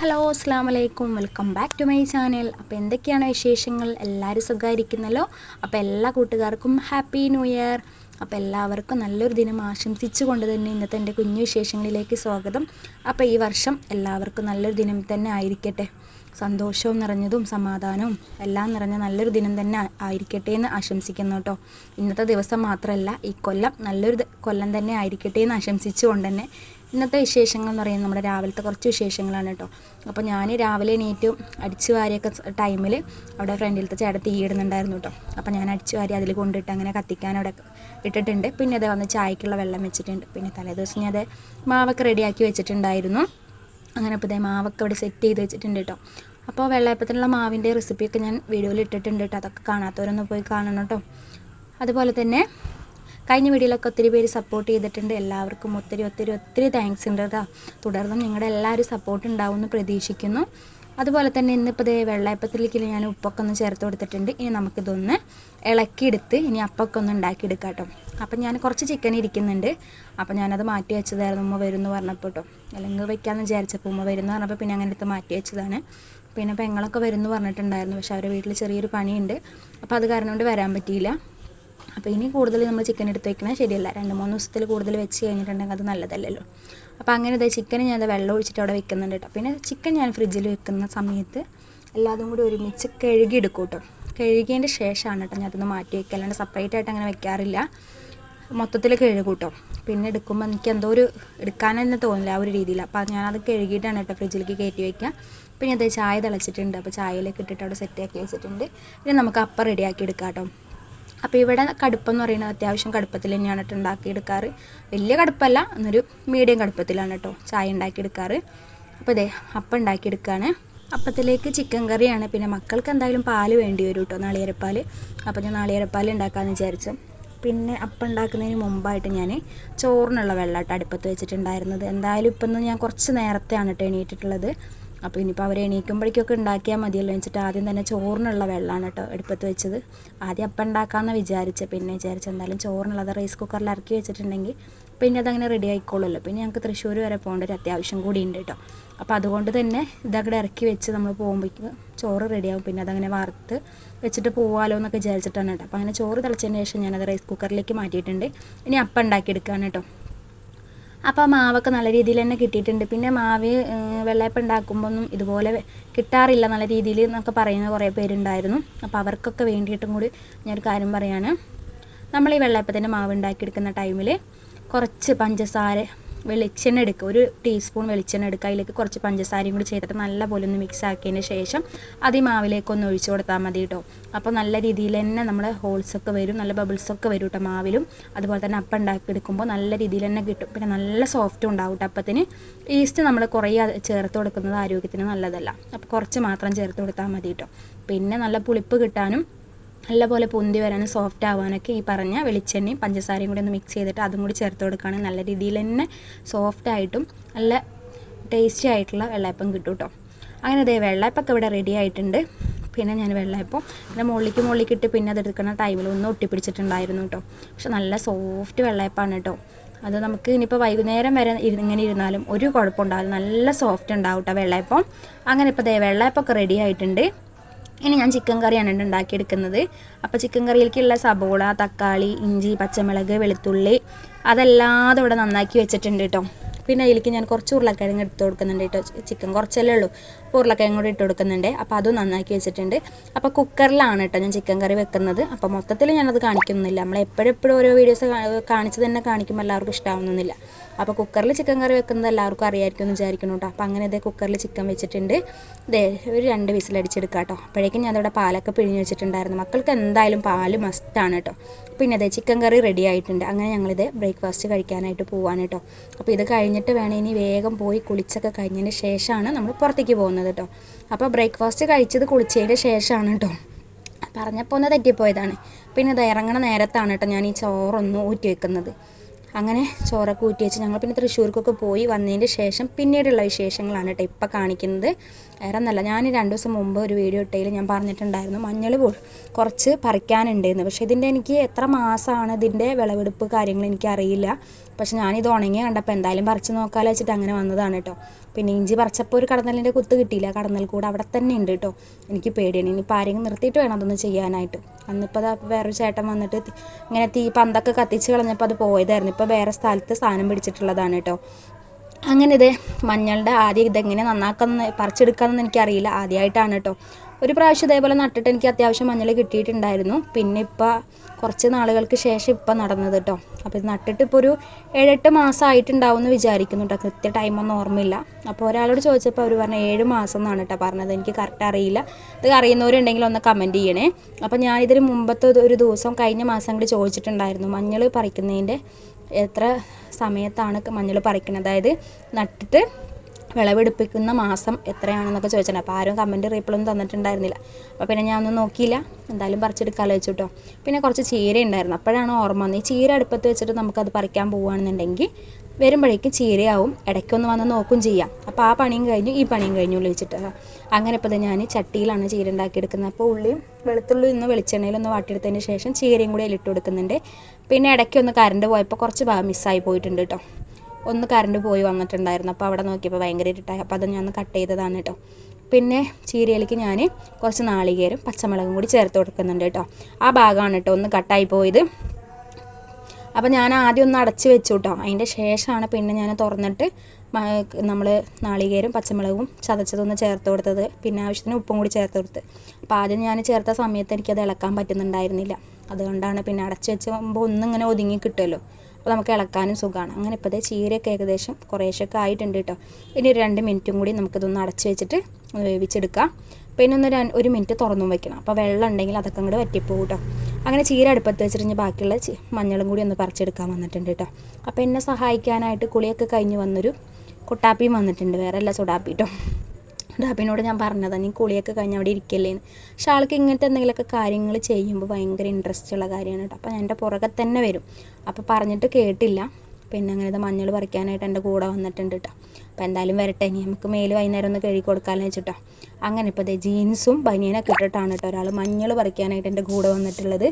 Hello അസ്സാം വലൈക്കും welcome back to my channel. അപ്പോൾ എന്തൊക്കെയാണ് വിശേഷങ്ങൾ? എല്ലാവരും സുഖമായിരിക്കുന്നല്ലോ? അപ്പോൾ എല്ലാ കൂട്ടുകാർക്കും ഹാപ്പി ന്യൂ ഇയർ. അപ്പോൾ എല്ലാവർക്കും നല്ലൊരു ദിനം ആശംസിച്ചുകൊണ്ട് തന്നെ ഇന്നത്തെ എന്റെ കുഞ്ഞു വിശേഷങ്ങളിലേക്ക് സ്വാഗതം. അപ്പോൾ ഈ വർഷം എല്ലാവർക്കും നല്ലൊരു ദിനം തന്നെ ആയിരിക്കട്ടെ. സന്തോഷവും നിറഞ്ഞതും സമാധാനവും എല്ലാം നിറഞ്ഞ നല്ലൊരു ദിനം തന്നെ ആയിരിക്കട്ടെ എന്ന് ആശംസിക്കുന്നു കേട്ടോ. ഇന്നത്തെ ദിവസം മാത്രമല്ല ഈ കൊല്ലം നല്ലൊരു കൊല്ലം തന്നെ ആയിരിക്കട്ടെ എന്ന് ആശംസിച്ചുകൊണ്ട് തന്നെ ഇന്നത്തെ വിശേഷങ്ങൾ എന്ന് പറയുന്നത് നമ്മുടെ രാവിലത്തെ കുറച്ച് വിശേഷങ്ങളാണ് കേട്ടോ. അപ്പോൾ ഞാൻ രാവിലെ എണീറ്റ് അടിച്ചു വാരിയൊക്കെ ടൈമിൽ അവിടെ ഫ്രണ്ടിലത്തെ ചേട്ടൻ തീയിടുന്നുണ്ടായിരുന്നു കേട്ടോ. അപ്പോൾ ഞാൻ അടിച്ചു വാരി അതിൽ കൊണ്ടിട്ട് അങ്ങനെ കത്തിക്കാൻ അവിടെ ഇട്ടിട്ടുണ്ട്. പിന്നെ അത് വന്ന് ചായക്കുള്ള വെള്ളം വെച്ചിട്ടുണ്ട്. പിന്നെ തലേദിവസം ഞാൻ അത് മാവൊക്കെ റെഡിയാക്കി വെച്ചിട്ടുണ്ടായിരുന്നു. അങ്ങനെ ഇപ്പോൾ ഇതേ മാവൊക്കെ ഇവിടെ സെറ്റ് ചെയ്ത് വെച്ചിട്ടുണ്ട് കേട്ടോ. അപ്പോൾ വെള്ളയപ്പത്തിനുള്ള മാവിന്റെ റെസിപ്പിയൊക്കെ ഞാൻ വീഡിയോയിൽ ഇട്ടിട്ടുണ്ട് കേട്ടോ. അതൊക്കെ കാണാത്തവരൊന്ന് പോയി കാണണം കേട്ടോ. അതുപോലെ തന്നെ കഴിഞ്ഞ വീഡിയോയിലൊക്കെ ഒത്തിരി പേര് സപ്പോർട്ട് ചെയ്തിട്ടുണ്ട്. എല്ലാവർക്കും ഒത്തിരി ഒത്തിരി ഒത്തിരി താങ്ക്സ് ഉണ്ട് കേട്ടോ. തുടർന്നും നിങ്ങളുടെ എല്ലാവരും സപ്പോർട്ട് ഉണ്ടാവും എന്ന് പ്രതീക്ഷിക്കുന്നു. അതുപോലെ തന്നെ ഇന്നിപ്പോൾ ഇതേ വെള്ളയപ്പത്തിലേക്ക് ഞാൻ ഉപ്പൊക്കെ ഒന്ന് ചേർത്ത് കൊടുത്തിട്ടുണ്ട്. ഇനി നമുക്കിതൊന്ന് ഇളക്കിയെടുത്ത് ഇനി അപ്പൊക്കെ ഒന്ന് ഉണ്ടാക്കിയെടുക്കാം കേട്ടോ. അപ്പം ഞാൻ കുറച്ച് ചിക്കൻ ഇരിക്കുന്നുണ്ട്. അപ്പം ഞാനത് മാറ്റി വെച്ചതായിരുന്നു. ഉമ്മ വരും എന്ന് പറഞ്ഞപ്പോൾ കേട്ടോ. അല്ലെങ്കിൽ വെക്കാമെന്ന് വിചാരിച്ചപ്പോൾ ഉമ്മ വരും എന്ന് പറഞ്ഞപ്പോൾ പിന്നെ അങ്ങനെ എടുത്ത് മാറ്റി വെച്ചതാണ്. പിന്നെ പെങ്ങളൊക്കെ വരും എന്ന് പറഞ്ഞിട്ടുണ്ടായിരുന്നു. പക്ഷേ അവരുടെ വീട്ടിൽ ചെറിയൊരു പണിയുണ്ട്. അപ്പോൾ അത് കാരണം കൊണ്ട് വരാൻ പറ്റിയില്ല. അപ്പോൾ ഇനി കൂടുതൽ നമ്മൾ ചിക്കൻ എടുത്ത് വെക്കണത് ശരിയല്ല. രണ്ട് മൂന്ന് ദിവസത്തിൽ കൂടുതൽ വെച്ച് കഴിഞ്ഞിട്ടുണ്ടെങ്കിൽ അത് നല്ലതല്ലല്ലോ. അപ്പോൾ അങ്ങനെ ഇതേ ചിക്കൻ ഞാൻ വെള്ളം ഒഴിച്ചിട്ട് അവിടെ വെക്കുന്നുണ്ട് കേട്ടോ. പിന്നെ ചിക്കൻ ഞാൻ ഫ്രിഡ്ജിൽ വെക്കുന്ന സമയത്ത് എല്ലാതും കൂടി ഒരുമിച്ച് കഴുകി എടുക്കും കേട്ടോ. കഴുകിയതിന്റെ ശേഷമാണ് കേട്ടോ ഞാൻ അതൊന്ന് മാറ്റി വയ്ക്കുക അല്ലാണ്ട് സെപ്പറേറ്റ് ആയിട്ട് അങ്ങനെ വെക്കാറില്ല. മൊത്തത്തിൽ കഴുകും കേട്ടോ. പിന്നെ എടുക്കുമ്പോൾ എനിക്ക് എന്തോ ഒരു എടുക്കാൻ തന്നെ തോന്നില്ല ആ ഒരു രീതിയിൽ. അപ്പോൾ ഞാനത് കഴുകിയിട്ടാണ് കേട്ടോ ഫ്രിഡ്ജിലേക്ക് കയറ്റി വയ്ക്കുക പിന്നെ അത് ചായ തിളച്ചിട്ടുണ്ട്. അപ്പോൾ ചായയിലേക്ക് ഇട്ടിട്ട് അവിടെ സെറ്റ് സെറ്റാക്കി വെച്ചിട്ടുണ്ട്. പിന്നെ നമുക്ക് അപ്പം റെഡിയാക്കി എടുക്കാം കേട്ടോ. അപ്പോൾ ഇവിടെ കടുപ്പെന്ന് പറയുന്നത് അത്യാവശ്യം കടുപ്പത്തിൽ തന്നെയാണ് കേട്ടോ ഉണ്ടാക്കിയെടുക്കാറ്. വലിയ കടുപ്പല്ല എന്നൊരു മീഡിയം കടുപ്പത്തിലാണ് കേട്ടോ ചായ ഉണ്ടാക്കിയെടുക്കാറ്. അപ്പോൾ ഇതേ അപ്പം ഉണ്ടാക്കിയെടുക്കുകയാണ് അപ്പത്തിലേക്ക് ചിക്കൻ കറിയാണ്. പിന്നെ മക്കൾക്ക് എന്തായാലും പാൽ വേണ്ടി വരും കേട്ടോ നാളികേരപ്പാൽ അപ്പോൾ ഞാൻ നാളികേരപ്പാൽ ഉണ്ടാക്കാമെന്ന് വിചാരിച്ചു. പിന്നെ അപ്പം ഉണ്ടാക്കുന്നതിന് മുമ്പായിട്ട് ഞാൻ ചോറിനുള്ള വെള്ളമായിട്ട് അടുപ്പത്ത് വെച്ചിട്ടുണ്ടായിരുന്നത്. എന്തായാലും ഇപ്പം ഞാൻ കുറച്ച് നേരത്തെയാണ് കേട്ടോ എണീറ്റിട്ടുള്ളത്. അപ്പോൾ ഇനിയിപ്പോൾ അവർ എണീക്കുമ്പോഴേക്കൊക്കെ ഉണ്ടാക്കിയാൽ മതിയല്ലോ. വെച്ചിട്ട് ആദ്യം തന്നെ ചോറിനുള്ള വെള്ളമാണ് കേട്ടോ എടുപ്പത്ത് വെച്ചത്. ആദ്യം അപ്പം ഉണ്ടാക്കാമെന്ന് വിചാരിച്ച് പിന്നെ വിചാരിച്ച് എന്തായാലും ചോറിനുള്ളത് റൈസ് കുക്കറിൽ ഇറക്കി വെച്ചിട്ടുണ്ടെങ്കിൽ പിന്നെ അതങ്ങനെ റെഡി ആയിക്കോളുമല്ലോ. പിന്നെ ഞങ്ങൾക്ക് തൃശ്ശൂർ വരെ പോകേണ്ട ഒരു അത്യാവശ്യം കൂടി ഉണ്ട് കേട്ടോ. അപ്പോൾ അതുകൊണ്ട് തന്നെ ഇതങ്ങടെ ഇറക്കി വെച്ച് നമ്മൾ പോകുമ്പോഴേക്ക് ചോറ് റെഡിയാവും പിന്നെ അതങ്ങനെ വറുത്ത് വെച്ചിട്ട് പോവാലോ എന്നൊക്കെ വിചാരിച്ചിട്ടാണ് കേട്ടോ. അപ്പോൾ അങ്ങനെ ചോറ് തിളച്ചതിന് ശേഷം ഞാനത് റൈസ് കുക്കറിലേക്ക് മാറ്റിയിട്ടുണ്ട്. ഇനി അപ്പം ഉണ്ടാക്കിയെടുക്കുകയാണ് കേട്ടോ. അപ്പോൾ ആ മാവൊക്കെ നല്ല രീതിയിൽ തന്നെ കിട്ടിയിട്ടുണ്ട്. പിന്നെ മാവ് വെള്ളയപ്പം ഉണ്ടാക്കുമ്പോൾ ഒന്നും ഇതുപോലെ കിട്ടാറില്ല നല്ല രീതിയിൽ എന്നൊക്കെ പറയുന്ന കുറേ പേരുണ്ടായിരുന്നു. അപ്പോൾ അവർക്കൊക്കെ വേണ്ടിയിട്ടും കൂടി ഞാനൊരു കാര്യം പറയാണ്. നമ്മൾ ഈ വെള്ളയപ്പത്തിന്റെ മാവ് ഉണ്ടാക്കിയെടുക്കുന്ന ടൈമിൽ കുറച്ച് പഞ്ചസാര വെളിച്ചെണ്ണ എടുക്കുക ഒരു ടീസ്പൂൺ വെളിച്ചെണ്ണ എടുക്കുക അതിലേക്ക് കുറച്ച് പഞ്ചസാരയും കൂടി ചേർത്തിട്ട് നല്ലപോലെ ഒന്ന് മിക്സ് ആക്കിയതിന് ശേഷം അത് ഈ മാവിലേക്ക് ഒന്ന് ഒഴിച്ചു കൊടുത്താൽ മതി കേട്ടോ അപ്പോൾ നല്ല രീതിയിൽ തന്നെ നമ്മുടെ ഹോൾസൊക്കെ വരും. നല്ല ബബിൾസൊക്കെ വരും കേട്ടോ മാവിലും. അതുപോലെ തന്നെ അപ്പം ഉണ്ടാക്കി എടുക്കുമ്പോൾ നല്ല രീതിയിൽ തന്നെ കിട്ടും. പിന്നെ നല്ല സോഫ്റ്റും ഉണ്ടാവും കേട്ടോ അപ്പത്തിന്. ഈസ്റ്റ് നമ്മൾ കുറേ ചേർത്ത് കൊടുക്കുന്നത് ആരോഗ്യത്തിന് നല്ലതല്ല. അപ്പോൾ കുറച്ച് മാത്രം ചേർത്ത് കൊടുത്താൽ മതി കേട്ടോ പിന്നെ നല്ല പുളിപ്പ് കിട്ടാനും നല്ലപോലെ പൊന്തി വരാനും സോഫ്റ്റ് ആവാനൊക്കെ ഈ പറഞ്ഞ വെളിച്ചെണ്ണയും പഞ്ചസാരയും കൂടി ഒന്ന് മിക്സ് ചെയ്തിട്ട് അതും കൂടി ചേർത്ത് കൊടുക്കുകയാണെങ്കിൽ നല്ല രീതിയിൽ തന്നെ സോഫ്റ്റ് ആയിട്ടും നല്ല ടേസ്റ്റി ആയിട്ടുള്ള വെള്ളയപ്പം കിട്ടും കേട്ടോ അങ്ങനെ അതേ വെള്ളയപ്പൊക്കെ ഇവിടെ റെഡി ആയിട്ടുണ്ട്. പിന്നെ ഞാൻ വെള്ളയപ്പം പിന്നെ മുകളിലേക്ക് മുകളിലേക്ക് ഇട്ട് പിന്നെ അത് എടുക്കുന്ന ടൈമിൽ ഒന്ന് ഒട്ടിപ്പിടിച്ചിട്ടുണ്ടായിരുന്നു കേട്ടോ പക്ഷെ നല്ല സോഫ്റ്റ് വെള്ളയപ്പാണ് കേട്ടോ അത് നമുക്ക് ഇനിയിപ്പോൾ വൈകുന്നേരം വരെ ഇങ്ങനെ ഇരുന്നാലും ഒരു കുഴപ്പമുണ്ടാവില്ല. നല്ല സോഫ്റ്റ് ഉണ്ടാവും കേട്ടോ വെള്ളയപ്പം. അങ്ങനെ ഇപ്പോൾ ദേ വെള്ളയപ്പമൊക്കെ റെഡി ആയിട്ടുണ്ട്. ഇനി ഞാൻ ചിക്കൻ കറിയാണ് ഉണ്ടാക്കിയെടുക്കുന്നത്. അപ്പോൾ ചിക്കൻ കറിയിലേക്കുള്ള സബോള തക്കാളി ഇഞ്ചി പച്ചമുളക് വെളുത്തുള്ളി അതെല്ലാതും ഇവിടെ നന്നാക്കി വെച്ചിട്ടുണ്ട് കേട്ടോ പിന്നെ അതിലേക്ക് ഞാൻ കുറച്ച് ഉരുളക്കിഴങ്ങ് എടുത്ത് കൊടുക്കുന്നുണ്ട് കേട്ടോ ചിക്കൻ കുറച്ചല്ലേ ഉള്ളൂ. അപ്പോൾ ഉരുളക്കിഴങ്ങ് കൂടി ഇട്ട് കൊടുക്കുന്നുണ്ട്. അപ്പോൾ അതും നന്നാക്കി വെച്ചിട്ടുണ്ട്. അപ്പോൾ കുക്കറിലാണ് കേട്ടോ ഞാൻ ചിക്കൻ കറി വെക്കുന്നത്. അപ്പോൾ മൊത്തത്തിൽ ഞാനത് കാണിക്കുന്നില്ല നമ്മൾ എപ്പോഴും എപ്പോഴും ഓരോ വീഡിയോസ് കാണിച്ചു തന്നെ കാണിക്കുമ്പോൾ എല്ലാവർക്കും ഇഷ്ടമാവുന്നില്ല അപ്പോൾ കുക്കറിൽ ചിക്കൻ കറി വെക്കുന്നത് എല്ലാവർക്കും അറിയാമായിരിക്കും എന്ന് വിചാരിക്കുന്നു കേട്ടോ അപ്പോൾ അങ്ങനെ ഇതേ കുക്കറിൽ ചിക്കൻ വെച്ചിട്ടുണ്ട്. ഇതേ ഒരു രണ്ട് വിസിൽ വിസിലടിച്ചെടുക്കാം കേട്ടോ അപ്പോഴേക്കും ഞാൻ അവിടെ പാലൊക്കെ പിഴിഞ്ഞ് വെച്ചിട്ടുണ്ടായിരുന്നു. മക്കൾക്ക് എന്തായാലും പാൽ മസ്റ്റാണ് കേട്ടോ പിന്നെ അതെ ചിക്കൻ കറി റെഡി ആയിട്ടുണ്ട്. അങ്ങനെ ഞങ്ങളിത് ബ്രേക്ക്ഫാസ്റ്റ് കഴിക്കാനായിട്ട് പോവാണ് കേട്ടോ അപ്പോൾ ഇത് കഴിഞ്ഞിട്ട് വേണം ഇനി വേഗം പോയി കുളിച്ചൊക്കെ കഴിഞ്ഞതിന് ശേഷമാണ് നമ്മൾ പുറത്തേക്ക് പോകുന്നത് കേട്ടോ അപ്പോൾ ബ്രേക്ക്ഫാസ്റ്റ് കഴിച്ചത് കുളിച്ചതിന് ശേഷമാണ് കേട്ടോ പറഞ്ഞപ്പോൾ ഒന്ന് തെറ്റിപ്പോയതാണ്. പിന്നെ ഇത് ഇറങ്ങണ നേരത്താണ് കേട്ടോ ഞാൻ ഈ ചോറൊന്ന് ഊറ്റി വെക്കുന്നത്. അങ്ങനെ ചോറൊക്കെ ഊറ്റി വെച്ച് ഞങ്ങൾ പിന്നെ തൃശ്ശൂർക്കൊക്കെ പോയി വന്നതിന് ശേഷം പിന്നീടുള്ള വിശേഷങ്ങളാണ് കേട്ടോ ഇപ്പം കാണിക്കുന്നത്. വേറെ ഒന്നല്ല ഞാൻ രണ്ട് ദിവസം മുമ്പ് ഒരു വീഡിയോ ഇട്ടതിൽ ഞാൻ പറഞ്ഞിട്ടുണ്ടായിരുന്നു മഞ്ഞൾ കുറച്ച് പറിക്കാനുണ്ടായിരുന്നു പക്ഷേ ഇതിന്റെ എനിക്ക് എത്ര മാസമാണ് ഇതിന്റെ വിളവെടുപ്പ് കാര്യങ്ങൾ എനിക്കറിയില്ല. പക്ഷെ ഞാനിത് ഉണങ്ങി കണ്ടപ്പോൾ എന്തായാലും പറിച്ച് നോക്കാമെന്ന് വെച്ചിട്ട് അങ്ങനെ വന്നതാണ് കേട്ടോ. പിന്നെ ഇഞ്ചി പറിച്ചപ്പോൾ ഒരു കടന്നലിന്റെ കുത്ത് കിട്ടിയില്ല. കടന്നൽ കൂടെ അവിടെ തന്നെ ഉണ്ട് കേട്ടോ എനിക്ക് പേടിയാണ്. ഇനിയിപ്പോൾ ആരെങ്കിലും നിർത്തിയിട്ട് വേണം അതൊന്ന് ചെയ്യാനായിട്ട്. അന്നിപ്പോൾ അത് വേറൊരു ചേട്ടൻ വന്നിട്ട് ഇങ്ങനെ തീ പന്തൊക്കെ കത്തിച്ച് കളഞ്ഞപ്പോൾ അത് പോയതായിരുന്നു. ഇപ്പോൾ വേറെ സ്ഥലത്ത് സാധനം പിടിച്ചിട്ടുള്ളതാണ് കേട്ടോ അങ്ങനെ ഇത് മഞ്ഞളുടെ ആദ്യം ഇതെങ്ങനെ നന്നാക്കുന്ന പറിച്ചെടുക്കാമെന്ന് എനിക്കറിയില്ല. ആദ്യമായിട്ടാണ് കേട്ടോ ഒരു പ്രാവശ്യം ഇതേപോലെ നട്ടിട്ട് എനിക്ക് അത്യാവശ്യം മഞ്ഞൾ കിട്ടിയിട്ടുണ്ടായിരുന്നു. പിന്നെ ഇപ്പോൾ കുറച്ച് നാളുകൾക്ക് ശേഷം ഇപ്പം നടന്നത് കേട്ടോ അപ്പോൾ ഇത് നട്ടിട്ട് ഇപ്പോൾ ഒരു ഏഴെട്ട് മാസം ആയിട്ടുണ്ടാവും എന്ന് വിചാരിക്കുന്നു കേട്ടോ കൃത്യ ടൈമൊന്നും ഓർമ്മയില്ല. അപ്പോൾ ഒരാളോട് ചോദിച്ചപ്പോൾ അവർ പറഞ്ഞു ഏഴ് മാസം എന്നാണ് കേട്ടോ പറഞ്ഞത്. എനിക്ക് കറക്റ്റ് അറിയില്ല. ഇത് അറിയുന്നവരുണ്ടെങ്കിൽ ഒന്ന് കമന്റ് ചെയ്യണേ. അപ്പോൾ ഞാനിതിന് മുമ്പത്തെ ഒരു ദിവസം കഴിഞ്ഞ മാസം കൂടി ചോദിച്ചിട്ടുണ്ടായിരുന്നു മഞ്ഞൾ പറിക്കുന്നതിന്റെ എത്ര സമയത്താണ് മഞ്ഞൾ പറിക്കുന്നത് അതായത് നട്ടിട്ട് വിളവെടുപ്പിക്കുന്ന മാസം എത്രയാണെന്നൊക്കെ ചോദിച്ചിട്ടുണ്ട്. അപ്പോൾ ആരും കമന്റ് റീപ്ലൈ ഒന്നും തന്നിട്ടുണ്ടായിരുന്നില്ല. അപ്പോൾ പിന്നെ ഞാൻ ഒന്നും നോക്കിയില്ല. എന്തായാലും പറിച്ചെടുക്കാമല്ലോ വെച്ചു കേട്ടോ പിന്നെ കുറച്ച് ചീര ഉണ്ടായിരുന്നു. അപ്പോഴാണ് ഓർമ്മ വന്നത്. ഈ ചീര അടുപ്പത്ത് വെച്ചിട്ട് നമുക്കത് പറിക്കാൻ പോവുകയാണെന്നുണ്ടെങ്കിൽ വരുമ്പോഴേക്കും ചീരയാവും. ഇടയ്ക്കൊന്ന് വന്ന് നോക്കും ചെയ്യാം. അപ്പോൾ ആ പണിയും കഴിഞ്ഞു ഈ പണിയും കഴിഞ്ഞു വെച്ചിട്ട് അങ്ങനെ ഇപ്പോൾ ഞാൻ ചട്ടിയിലാണ് ചീര ഉണ്ടാക്കിയെടുക്കുന്നത്. അപ്പോൾ ഉള്ളിയും വെളുത്തുള്ളി ഒന്ന് വെളിച്ചെണ്ണയിലൊന്ന് വാട്ടിയെടുത്തതിന് ശേഷം ചീരയും കൂടി അതിലിട്ട് കൊടുക്കുന്നുണ്ട്. പിന്നെ ഇടയ്ക്കൊന്ന് കറണ്ട് പോയപ്പോൾ കുറച്ച് മിസ്സായി പോയിട്ടുണ്ട് കേട്ടോ ഒന്ന് കറണ്ട് പോയി വന്നിട്ടുണ്ടായിരുന്നു. അപ്പോൾ അവിടെ നോക്കിയപ്പോൾ ഭയങ്കര ഇരുട്ടായി. അപ്പോൾ അത് ഞാൻ ഒന്ന് കട്ട് ചെയ്തതാണ് കേട്ടോ പിന്നെ ചീരയിലേക്ക് ഞാൻ കുറച്ച് നാളികേരും പച്ചമുളകും കൂടി ചേർത്ത് കൊടുക്കുന്നുണ്ട് കേട്ടോ ആ ഭാഗമാണ് കേട്ടോ ഒന്ന് കട്ടായി പോയത്. അപ്പോൾ ഞാൻ ആദ്യം ഒന്ന് അടച്ച് വെച്ചു കേട്ടോ അതിന്റെ ശേഷമാണ് പിന്നെ ഞാൻ തുറന്നിട്ട് നമ്മൾ നാളികേരും പച്ചമുളകും ചതച്ചതൊന്ന് ചേർത്ത് കൊടുത്തത്. പിന്നെ ആവശ്യത്തിന് ഉപ്പും കൂടി ചേർത്ത് കൊടുത്ത്. അപ്പോൾ ആദ്യം ഞാൻ ചേർത്ത സമയത്ത് എനിക്കത് ഇളക്കാൻ പറ്റുന്നുണ്ടായിരുന്നില്ല. അതുകൊണ്ടാണ് പിന്നെ അടച്ച് വെച്ചുമ്പോൾ ഒന്നിങ്ങനെ ഒതുങ്ങി കിട്ടുമല്ലോ അപ്പോൾ നമുക്ക് ഇളക്കാനും സുഖമാണ്. അങ്ങനെ ഇപ്പോൾ ദേ ചീരയൊക്കെ ഏകദേശം കുറേശ്ശൊക്കെ ആയിട്ടുണ്ട് കേട്ടോ. ഇനി ഒരു രണ്ട് മിനിറ്റും കൂടി നമുക്കിതൊന്ന് അടച്ച് വെച്ചിട്ട് വേവിച്ചെടുക്കാം. പിന്നെ ഒന്ന് ഒരു മിനിറ്റ് തുറന്നും വെക്കണം. അപ്പോൾ വെള്ളം ഉണ്ടെങ്കിൽ അതൊക്കെ അങ്ങോട്ട് വറ്റിപ്പോകും കേട്ടോ. അങ്ങനെ ചീര അടുപ്പത്ത് വെച്ചിട്ട് ബാക്കിയുള്ള മഞ്ഞളും കൂടി ഒന്ന് പറിച്ചെടുക്കാൻ വന്നിട്ടുണ്ട് കേട്ടോ. അപ്പോൾ എന്നെ സഹായിക്കാനായിട്ട് കുളിയൊക്കെ കഴിഞ്ഞ് വന്നൊരു കൊട്ടാപ്പിയും വന്നിട്ടുണ്ട്. വേറെ അല്ല കേട്ടോ ഡാബിനോട് ഞാൻ പറഞ്ഞതാണ് നീ കുളിയൊക്കെ കഴിഞ്ഞ് അവിടെ ഇരിക്കല്ലേന്ന്. പക്ഷെ ആൾക്ക് ഇങ്ങനത്തെ എന്തെങ്കിലുമൊക്കെ കാര്യങ്ങൾ ചെയ്യുമ്പോൾ ഭയങ്കര ഇൻട്രസ്റ്റ് ഉള്ള കാര്യമാണ് കേട്ടോ. അപ്പോൾ എന്റെ പുറകെ തന്നെ വരും. അപ്പോൾ പറഞ്ഞിട്ട് കേട്ടില്ല. പിന്നെ അങ്ങനെ ഇത് മഞ്ഞൾ പറിക്കാനായിട്ട് എന്റെ കൂടെ വന്നിട്ടുണ്ട് കേട്ടോ. അപ്പോൾ എന്തായാലും വരട്ടെ ഇനി നമുക്ക് മേൽ വൈകുന്നേരം ഒന്ന് കഴുകി കൊടുക്കാമെന്ന് വെച്ചിട്ടോ. അങ്ങനെ ഇപ്പോൾ ഇതേ ജീൻസും ബനിയനൊക്കെ ഇട്ടിട്ടാണ് കേട്ടോ ഒരാൾ മഞ്ഞൾ പറിക്കാനായിട്ട് എന്റെ കൂടെ വന്നിട്ടുള്ളത്.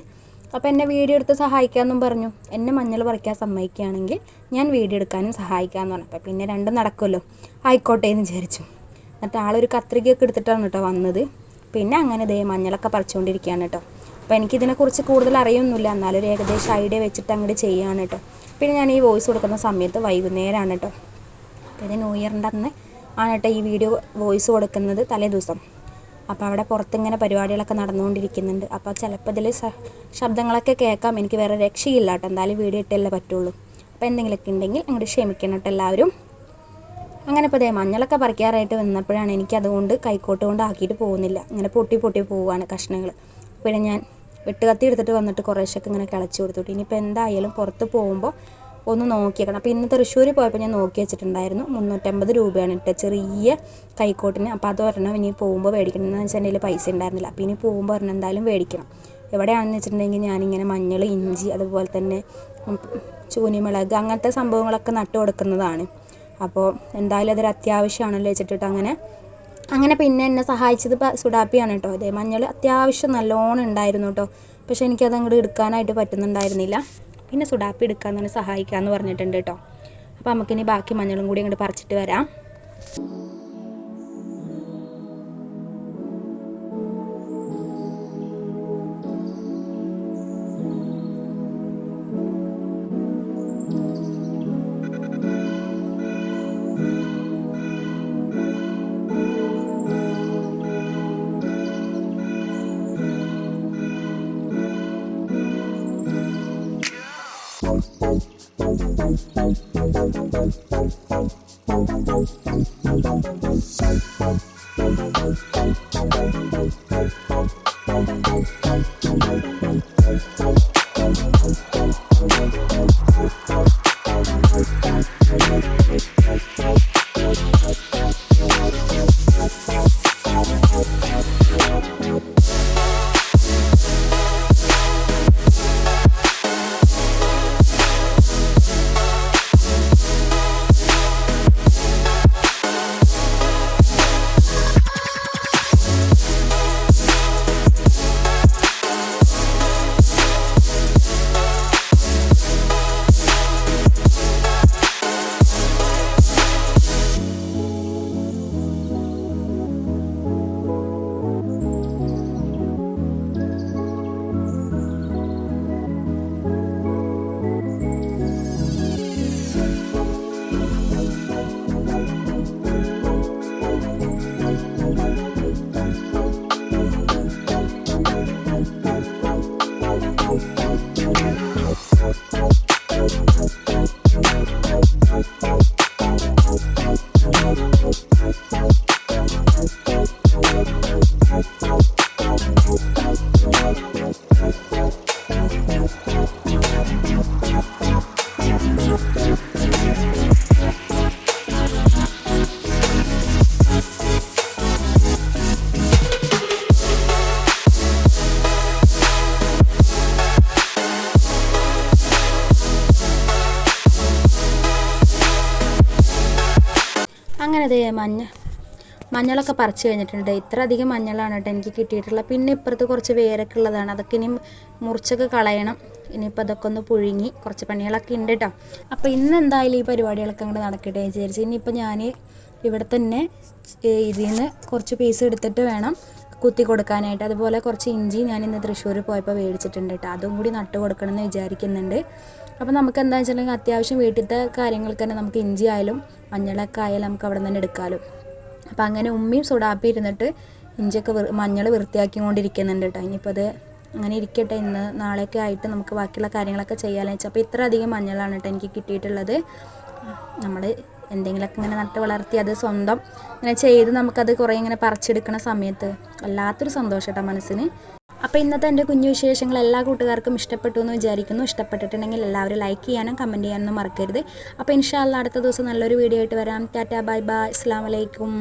അപ്പോൾ എന്നെ വീഡിയോ എടുത്ത് സഹായിക്കാമെന്നും പറഞ്ഞു. എന്നെ മഞ്ഞൾ പറിക്കാൻ സമ്മതിക്കുകയാണെങ്കിൽ ഞാൻ വീഡിയോ എടുക്കാനും സഹായിക്കാമെന്ന് പറഞ്ഞു. അപ്പോൾ പിന്നെ രണ്ടും നടക്കുമല്ലോ. ആയിക്കോട്ടെ എന്ന് വിചാരിച്ചു. എന്നിട്ട് ആളൊരു കത്രികയൊക്കെ എടുത്തിട്ടാണ് കേട്ടോ വന്നത്. പിന്നെ അങ്ങനെ ദേ മഞ്ഞളൊക്കെ പറിച്ചുകൊണ്ടിരിക്കുകയാണ് കേട്ടോ. അപ്പോൾ എനിക്കിതിനെക്കുറിച്ച് കൂടുതൽ അറിയൊന്നുമില്ല. എന്നാലും ഒരു ഏകദേശം ഐഡിയ വെച്ചിട്ട് അങ്ങോട്ട് ചെയ്യുകയാണ് കേട്ടോ. പിന്നെ ഞാൻ ഈ വോയിസ് കൊടുക്കുന്ന സമയത്ത് വൈകുന്നേരമാണ് കേട്ടോ. പിന്നെ ന്യൂ ഇയറിന്റെ അന്ന് ആണ് കേട്ടോ ഈ വീഡിയോ വോയിസ് കൊടുക്കുന്നത് തലേ ദിവസം. അപ്പോൾ അവിടെ പുറത്തിങ്ങനെ പരിപാടികളൊക്കെ നടന്നുകൊണ്ടിരിക്കുന്നുണ്ട്. അപ്പോൾ ചിലപ്പോൾ ഇതിൽ ശബ്ദങ്ങളൊക്കെ കേൾക്കാം. എനിക്ക് വേറെ രക്ഷയില്ല കേട്ടോ. എന്തായാലും വീഡിയോ ഇട്ടല്ലേ പറ്റുള്ളൂ. അപ്പോൾ എന്തെങ്കിലുമൊക്കെ ഉണ്ടെങ്കിൽ അങ്ങോട്ട് ക്ഷമിക്കണം കേട്ടോ എല്ലാവരും. അങ്ങനെ ഇപ്പോൾ ദേ മഞ്ഞളൊക്കെ പറിക്കാറായിട്ട് വന്നപ്പോഴാണ് എനിക്ക് അതുകൊണ്ട് കൈക്കോട്ട് കൊണ്ട് ആക്കിയിട്ട് പോകുന്നില്ല. ഇങ്ങനെ പൊട്ടി പൊട്ടി പോവുകയാണ് കഷ്ണങ്ങൾ പിന്നെ ഞാൻ വെട്ടുകത്തി എടുത്തിട്ട് വന്നിട്ട് കുറേശ്ശൊക്കെ ഇങ്ങനെ കിളച്ച് കൊടുത്തു ഇനിയിപ്പോൾ എന്തായാലും പുറത്ത് പോകുമ്പോൾ ഒന്ന് നോക്കിയേക്കണം. അപ്പോൾ ഇന്ന് തൃശ്ശൂർ പോയപ്പോൾ ഞാൻ നോക്കി വെച്ചിട്ടുണ്ടായിരുന്നു. മുന്നൂറ്റമ്പത് രൂപയാണ് ഇട്ട ചെറിയ കൈക്കോട്ടിന്. അപ്പോൾ അത് ഒരെണ്ണം ഇനി പോകുമ്പോൾ മേടിക്കണം. എന്ന് വെച്ചാൽ എന്റെ പൈസ ഉണ്ടായിരുന്നില്ല. അപ്പോൾ ഇനി പോകുമ്പോൾ ഒരെണ്ണം എന്തായാലും മേടിക്കണം. എവിടെയാണെന്ന് വെച്ചിട്ടുണ്ടെങ്കിൽ ഞാനിങ്ങനെ മഞ്ഞൾ ഇഞ്ചി അതുപോലെ തന്നെ ചൂനിമുളക് അങ്ങനത്തെ സംഭവങ്ങളൊക്കെ നട്ടു കൊടുക്കുന്നതാണ്. അപ്പോൾ എന്തായാലും അതൊരു അത്യാവശ്യമാണല്ലോ വെച്ചിട്ടിട്ട് അങ്ങനെ. അങ്ങനെ പിന്നെ എന്നെ സഹായിച്ചത് സുഡാപ്പിയാണ് കേട്ടോ. അതെ മഞ്ഞൾ അത്യാവശ്യം നല്ലോണം ഉണ്ടായിരുന്നു കേട്ടോ. പക്ഷെ എനിക്കത് അങ്ങോട്ട് എടുക്കാനായിട്ട് പറ്റുന്നുണ്ടായിരുന്നില്ല. പിന്നെ സുഡാപ്പി തന്നെ സഹായിക്കാമെന്ന് പറഞ്ഞിട്ടുണ്ട് കേട്ടോ. അപ്പോൾ നമുക്കിനി ബാക്കി മഞ്ഞളും കൂടി അങ്ങോട്ട് പറിച്ചിട്ട് വരാം. Thank അങ്ങനെ അതേ മഞ്ഞ? മഞ്ഞളൊക്കെ പറിച്ചു കഴിഞ്ഞിട്ടുണ്ട്. ഇത്ര അധികം മഞ്ഞളാണ് കേട്ടോ എനിക്ക് കിട്ടിയിട്ടുള്ളത്. പിന്നെ ഇപ്പുറത്ത് കുറച്ച് വേരൊക്കെ ഉള്ളതാണ്. അതൊക്കെ ഇനി മുറിച്ചൊക്കെ കളയണം. ഇനിയിപ്പോൾ അതൊക്കെ ഒന്ന് പുഴുങ്ങി കുറച്ച് പണികളൊക്കെ ഉണ്ട് കേട്ടോ. അപ്പോൾ ഇന്ന് എന്തായാലും ഈ പരിപാടികളൊക്കെ അങ്ങോട്ട് നടക്കട്ടെ വിചാരിച്ചു. ഇനിയിപ്പോൾ ഞാൻ ഇവിടെ തന്നെ ഇതിൽ നിന്ന് കുറച്ച് പീസ് എടുത്തിട്ട് വേണം കുത്തി കൊടുക്കാനായിട്ട്. അതുപോലെ കുറച്ച് ഇഞ്ചി ഞാൻ ഇന്ന് തൃശ്ശൂർ പോയപ്പോൾ മേടിച്ചിട്ടുണ്ട് കേട്ടോ. അതും കൂടി നട്ട് കൊടുക്കണം എന്ന് വിചാരിക്കുന്നുണ്ട്. അപ്പോൾ നമുക്ക് എന്താ വെച്ചിട്ടുണ്ടെങ്കിൽ അത്യാവശ്യം വീട്ടിലത്തെ കാര്യങ്ങൾക്ക് തന്നെ നമുക്ക് ഇഞ്ചി ആയാലും മഞ്ഞളൊക്കെ ആയാലും നമുക്ക് അവിടെ തന്നെ എടുക്കാമല്ലോ അപ്പോൾ അങ്ങനെ ഉമ്മയും സുഡാപ്പി ഇരുന്നിട്ട് ഇഞ്ചിയൊക്കെ മഞ്ഞൾ വൃത്തിയാക്കിക്കൊണ്ടിരിക്കുന്നുണ്ട് കേട്ടോ. ഇനിയിപ്പോൾ അത് അങ്ങനെ ഇരിക്കട്ടെ. ഇന്ന് നാളെയൊക്കെ ആയിട്ട് നമുക്ക് ബാക്കിയുള്ള കാര്യങ്ങളൊക്കെ ചെയ്യാമെന്ന് വെച്ചാൽ അപ്പോൾ ഇത്ര അധികം മഞ്ഞളാണ് കേട്ടോ എനിക്ക് കിട്ടിയിട്ടുള്ളത്. നമ്മൾ എന്തെങ്കിലുമൊക്കെ ഇങ്ങനെ നട്ട് വളർത്തി അത് സ്വന്തം ഇങ്ങനെ ചെയ്ത് നമുക്കത് കുറേ ഇങ്ങനെ പറിച്ചെടുക്കുന്ന സമയത്ത് വല്ലാത്തൊരു സന്തോഷം കേട്ടോ മനസ്സിന്. അപ്പോൾ ഇന്നത്തെ എന്റെ കുഞ്ഞു വിശേഷങ്ങൾ എല്ലാ കൂട്ടുകാർക്കും ഇഷ്ടപ്പെട്ടു എന്ന് വിചാരിക്കുന്നു. ഇഷ്ടപ്പെട്ടിട്ടുണ്ടെങ്കിൽ എല്ലാവരും ലൈക്ക് ചെയ്യാനും കമന്റ് ചെയ്യാനൊന്നും മറക്കരുത്. അപ്പോൾ ഇൻഷാല്ല അടുത്ത ദിവസം നല്ലൊരു വീഡിയോ ആയിട്ട് വരാം. ടാറ്റാ ബൈ ബൈ അസ്സാം വലൈക്കും